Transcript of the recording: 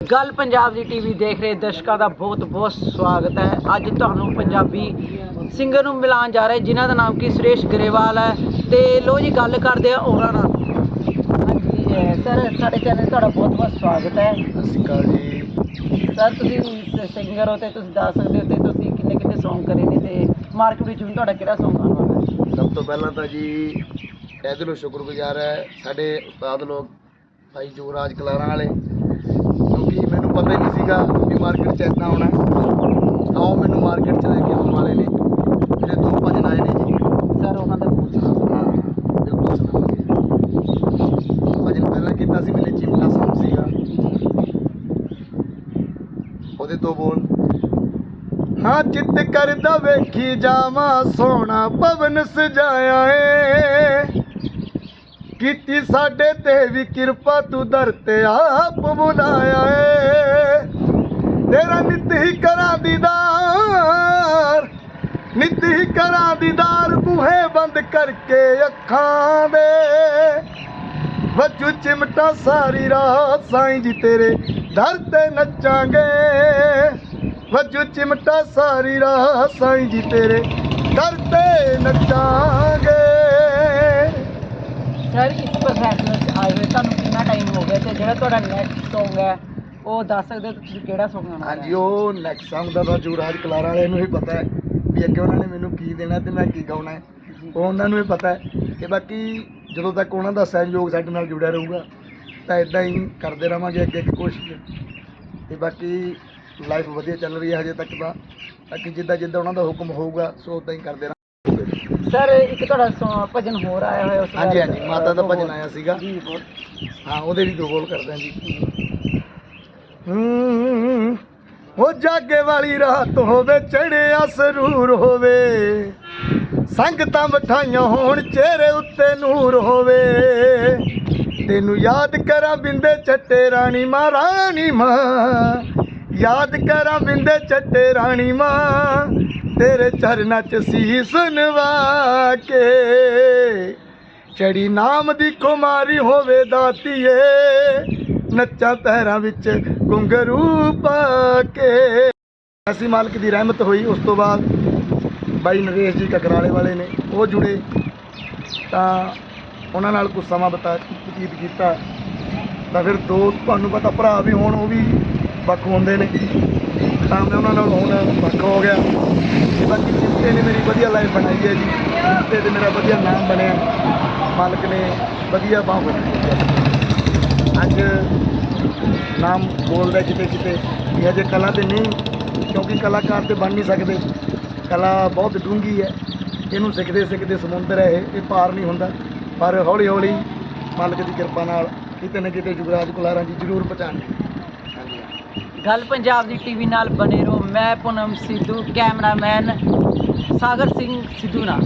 ਗੱਲ ਪੰਜਾਬ ਦੀ ਟੀਵੀ ਦੇਖ ਰਹੇ ਦਰਸ਼ਕਾਂ ਦਾ ਬਹੁਤ ਬਹੁਤ ਸਵਾਗਤ ਹੈ। ਅੱਜ ਤੁਹਾਨੂੰ ਪੰਜਾਬੀ ਸਿੰਗਰ ਨੂੰ ਮਿਲਾਉਣ ਜਾ ਰਹੇ ਜਿਨ੍ਹਾਂ ਦਾ ਨਾਮ ਕੀ ਸੁਰੇਸ਼ ਗਰੇਵਾਲ ਹੈ। ਤੇ ਲੋ ਜੀ ਗੱਲ ਕਰਦੇ ਆ ਉਹਨਾਂ ਨਾਲ। ਹਾਂਜੀ ਸਰ ਸਾਡੇ ਚੈਨਲ ਤੁਹਾਡਾ ਬਹੁਤ ਬਹੁਤ ਸਵਾਗਤ ਹੈ। ਸਤਿ ਸ਼੍ਰੀ ਅਕਾਲ ਜੀ। ਸਰ ਤੁਸੀਂ ਸਿੰਗਰ ਹੋ ਤੇ ਤੁਸੀਂ ਦੱਸ ਸਕਦੇ ਹੋ ਤੇ ਤੁਸੀਂ ਕਿੰਨੇ ਕਿੰਨੇ Song ਕਰੇ ਨੇ ਤੇ ਮਾਰਕੀਟ ਵਿੱਚ ਹੁਣ ਤੁਹਾਡਾ ਕਿਹੜਾ Song ਆਉਣ ਵਾਲਾ ਹੈ? ਸਭ ਤੋਂ ਪਹਿਲਾਂ ਤਾਂ ਜੀ ਇਹ ਦਿਲੋਂ ਸ਼ੁਕਰਗੁਜ਼ਾਰ ਹੈ ਸਾਡੇ ਉਸਤਾਦ ਲੋਕ ਭਾਈ ਜੋਰਾਜ ਕਲਾਰਾਂ ਵਾਲੇ ਪਤਾ ਹੀ ਨਹੀਂ ਸੀਗਾ ਵੀ ਮਾਰਕੀਟ 'ਚ ਇੱਦਾਂ ਹੋਣਾ। ਤਾਂ ਉਹ ਮੈਨੂੰ ਮਾਰਕੀਟ 'ਚ ਲੈ ਕੇ ਆਉਣ ਵਾਲੇ ਨੇ। ਮੇਰੇ ਦੋ ਭਜਨ ਆਏ ਨੇ ਜੀ। ਸਰ ਉਹਨਾਂ ਦਾ ਪੁੱਛਣਾ ਹਾਂ ਬਿਲਕੁਲ ਸੁਣਾਵਾਂਗੇ ਭਜਨ ਪਹਿਲਾਂ ਕੀਤਾ ਸੀ ਮੈਨੇ ਚਿਮਟਾ ਸੌਂਗ ਸੀਗਾ। ਉਹਦੇ ਤੋਂ ਬੋਲ। ਹਾਂ ਚਿੱਤ ਕਰਦਾ ਵੇਖੀ ਜਾਵਾਂ ਸੋਹਣਾ ਪਵਨ ਸਜਾਇਆ ਏ। ਕੀਤੀ ਸਾਡੇ ਤੇ ਵੀ ਕਿਰਪਾ, ਤੂੰ ਦਰ ਤੇ ਆਪ ਬੁਲਾਇਆ ਏ। ਤੇਰਾ ਨਿਤ ਹੀ ਕਰਾਂ ਦੀਦਾਰ ਨਿਤ ਹੀ ਕਰਾਂ ਦੀਦਾਰ ਬੂਹੇ ਬੰਦ ਕਰਕੇ ਅੱਖਾਂ ਦੇ ਵੱਜੂ ਚਿਮਟਾ ਸਾਰੀ ਰਾਤ ਸਾਈਂ ਜੀ ਤੇਰੇ ਦਰ ਤੇ ਨੱਚਾਂਗੇ। ਵੱਜੂ ਚਿਮਟਾ ਸਾਰੀ ਰਾਤ ਸਾਈਂ ਜੀ ਤੇਰੇ ਦਰ ਤੇ ਨੱਚਾਂ ਸਰ ਇਸ ਚ ਆਏ ਹੋਏ। ਤੁਹਾਨੂੰ ਕਿੰਨਾ ਟਾਈਮ ਹੋ ਗਿਆ ਤੇ ਜਿਹੜਾ ਤੁਹਾਡਾ ਨੈਕਸਟ Song ਹੈ ਉਹ ਦੱਸ ਸਕਦੇ ਹੋ ਤੁਸੀਂ ਕਿਹੜਾ Song ਆਉਣਾ ਹਾਂਜੀ ਉਹ ਨੈਕਸਟ Song ਦਾ ਤਾਂ ਜੂਰਾਜ ਕਲਾਰ ਵਾਲਿਆਂ ਨੂੰ ਹੀ ਪਤਾ ਹੈ ਵੀ ਅੱਗੇ ਉਹਨਾਂ ਨੇ ਮੈਨੂੰ ਕੀ ਦੇਣਾ ਤੇ ਮੈਂ ਕੀ ਗਾਉਣਾ ਹੈ। ਉਹ ਉਹਨਾਂ ਨੂੰ ਹੀ ਪਤਾ ਹੈ ਤੇ ਬਾਕੀ ਜਦੋਂ ਤੱਕ ਉਹਨਾਂ ਦਾ ਸਹਿਯੋਗ ਸਾਡੇ ਨਾਲ ਜੁੜਿਆ ਰਹੂਗਾ ਤਾਂ ਇਦਾਂ ਹੀ ਕਰਦੇ ਰਵਾਂਗੇ ਅੱਗੇ ਅੱਗੇ ਕੋਸ਼ਿਸ਼। ਤੇ ਬਾਕੀ ਲਾਈਫ ਵਧੀਆ ਚੱਲ ਰਹੀ ਹੈ ਹਜੇ ਤੱਕ ਤਾਂ। ਬਾਕੀ ਜਿੱਦਾਂ ਜਿੱਦਾਂ ਉਹਨਾਂ ਦਾ ਹੁਕਮ ਹੋਊਗਾ ਸੋ ਉਦਾਂ ਹੀ ਕਰਦੇ ਰਹਾਂਗੇ ਸਰ ਇੱਕ ਤੁਹਾਡਾ ਭਜਨ ਹੋਰ ਆਇਆ ਹੋਇਆ ਉਸ ਹਾਂਜੀ ਹਾਂਜੀ ਮਾਤਾ ਦਾ ਭਜਨ। ਆਇਆ ਸੀਗਾ। ਜੀ ਬੋਲ ਹਾਂ ਉਹਦੇ ਵੀ ਦੋ ਬੋਲ ਕਰਦੇ ਹਾਂ ਜੀ। ਹੂੰ ਉਹ ਜਾਗੇ ਵਾਲੀ ਰਾਤ ਹੋਵੇ ਚੜਿਆ ਸਰੂਰ ਹੋਵੇ। ਸੰਗਤਾਂ ਮਠਾਈਆਂ ਹੋਣ ਚਿਹਰੇ ਉੱਤੇ ਨੂਰ ਹੋਵੇ। ਤੈਨੂੰ ਯਾਦ ਕਰਾਂ ਬਿੰਦੇ ਚੱਟੇ ਰਾਣੀ ਮਾਂ ਰਾਣੀ ਮਾਂ। ਯਾਦ ਕਰਾਂ ਬਿੰਦੇ ਚੱਟੇ ਰਾਣੀ ਮਾਂ। ਤੇਰੇ ਚਰਨਾਂ 'ਚ ਸੀਸ ਨਵਾ ਕੇ। ਚੜੀ ਨਾਮ ਦੀ ਕੁਮਾਰੀ ਹੋਵੇ ਦਾਤੀਏ। ਨੱਚਾਂ ਪੈਰਾਂ ਵਿੱਚ ਘੁੰਗਰੂ ਪਾ ਕੇ। ਐਸੀ ਮਾਲਕ ਦੀ ਰਹਿਮਤ ਹੋਈ, ਉਸ ਤੋਂ ਬਾਅਦ ਬਾਈ ਨਰੇਸ਼ ਜੀ ਕਕਰਾਲੇ ਵਾਲੇ ਨੇ ਉਹ ਜੁੜੇ। ਤਾਂ ਉਹਨਾਂ ਨਾਲ ਕੁਝ ਸਮਾਂ ਬਤਾ ਬਤੀਤ ਕੀਤਾ। ਤਾਂ ਫਿਰ ਦੋ ਤੁਹਾਨੂੰ ਪਤਾ ਭਰਾ ਵੀ ਹੋਣ, ਉਹ ਵੀ ਵੱਖ ਹੁੰਦੇ ਨੇ। ਤਾਂ ਮੈਂ ਉਹਨਾਂ ਨਾਲ ਹੁਣ ਵੱਖ ਹੋ ਗਿਆ। ਤੇ ਬਾਕੀ ਜਿੱਤੇ ਨੇ ਮੇਰੀ ਵਧੀਆ ਲਾਈਫ ਬਣਾਈ ਹੈ ਜੀ ਜਿੱਤੇ ਤੇ ਮੇਰਾ ਵਧੀਆ ਨਾਮ ਬਣਿਆ। ਮਾਲਕ ਨੇ ਵਧੀਆ ਬਾਹ ਅੱਜ ਨਾਮ ਬੋਲਦਾ ਕਿਤੇ ਕਿਤੇ ਵੀ ਅਜੇ ਕਲਾ ਤੇ ਨਹੀਂ, ਕਿਉਂਕਿ ਕਲਾਕਾਰ ਤੇ ਬਣ ਨਹੀਂ ਸਕਦੇ। ਕਲਾ ਬਹੁਤ ਡੂੰਘੀ ਹੈ। ਇਹਨੂੰ ਸਿੱਖਦੇ ਸਿੱਖਦੇ ਸਮੁੰਦਰ ਹੈ ਇਹ ਇਹ ਪਾਰ ਨਹੀਂ ਹੁੰਦਾ। ਪਰ ਹੌਲੀ ਹੌਲੀ ਮਾਲਕ ਦੀ ਕਿਰਪਾ ਨਾਲ ਕਿਤੇ ਨਾ ਕਿਤੇ ਜੁਗਰਾਜ ਕੁਲਾਰਾਂ ਜੀ ਜ਼ਰੂਰ ਪਹੁੰਚਾਣਗੇ ਗੱਲ ਪੰਜਾਬ ਦੀ ਟੀਵੀ ਨਾਲ ਬਣੇ ਰਹੋ। ਮੈਂ ਪੂਨਮ ਸਿੱਧੂ, ਕੈਮਰਾਮੈਨ ਸਾਗਰ ਸਿੰਘ ਸਿੱਧੂ ਨਾਲ।